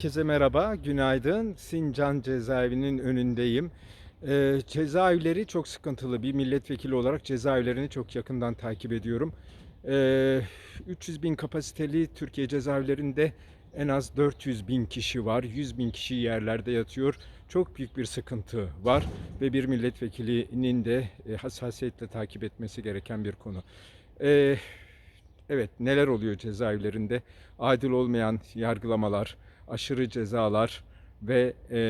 Herkese merhaba, günaydın. Sincan cezaevinin önündeyim. Ee, cezaevleri çok sıkıntılı. Bir milletvekili olarak cezaevlerini çok yakından takip ediyorum. Ee, 300 bin kapasiteli Türkiye cezaevlerinde en az 400 bin kişi var. 100 bin kişi yerlerde yatıyor. Çok büyük bir sıkıntı var ve bir milletvekilinin de e, hassasiyetle takip etmesi gereken bir konu. Ee, evet, neler oluyor cezaevlerinde? Adil olmayan yargılamalar, aşırı cezalar ve e,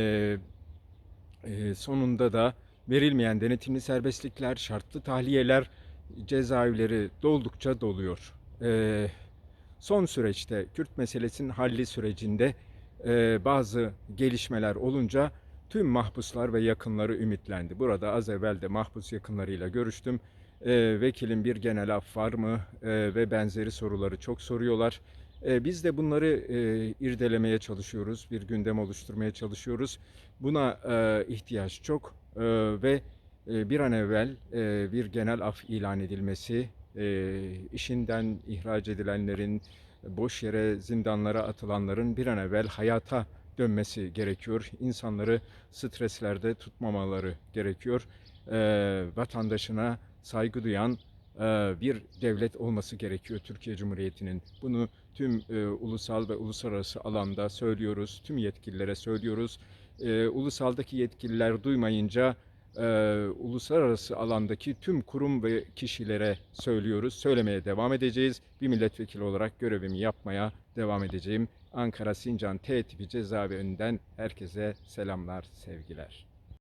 e, sonunda da verilmeyen denetimli serbestlikler, şartlı tahliyeler cezaevleri doldukça doluyor. E, son süreçte Kürt meselesinin halli sürecinde e, bazı gelişmeler olunca tüm mahpuslar ve yakınları ümitlendi. Burada az evvel de mahpus yakınlarıyla görüştüm. E, vekilin bir genel af var mı E, ve benzeri soruları çok soruyorlar. E, Biz de bunları e, irdelemeye çalışıyoruz, bir gündem oluşturmaya çalışıyoruz. Buna e, ihtiyaç çok E, ve bir an evvel bir genel af ilan edilmesi, işinden ihraç edilenlerin, boş yere zindanlara atılanların bir an evvel hayata dönmesi gerekiyor. İnsanları streslerde tutmamaları gerekiyor. Vatandaşına saygı duyan bir devlet olması gerekiyor Türkiye Cumhuriyeti'nin. Bunu tüm e, ulusal ve uluslararası alanda söylüyoruz, tüm yetkililere söylüyoruz. E, ulusaldaki yetkililer duymayınca e, uluslararası alandaki tüm kurum ve kişilere söylüyoruz. Söylemeye devam edeceğiz. Bir milletvekili olarak görevimi yapmaya devam edeceğim. Ankara Sincan T tipi cezaevi herkese selamlar, sevgiler.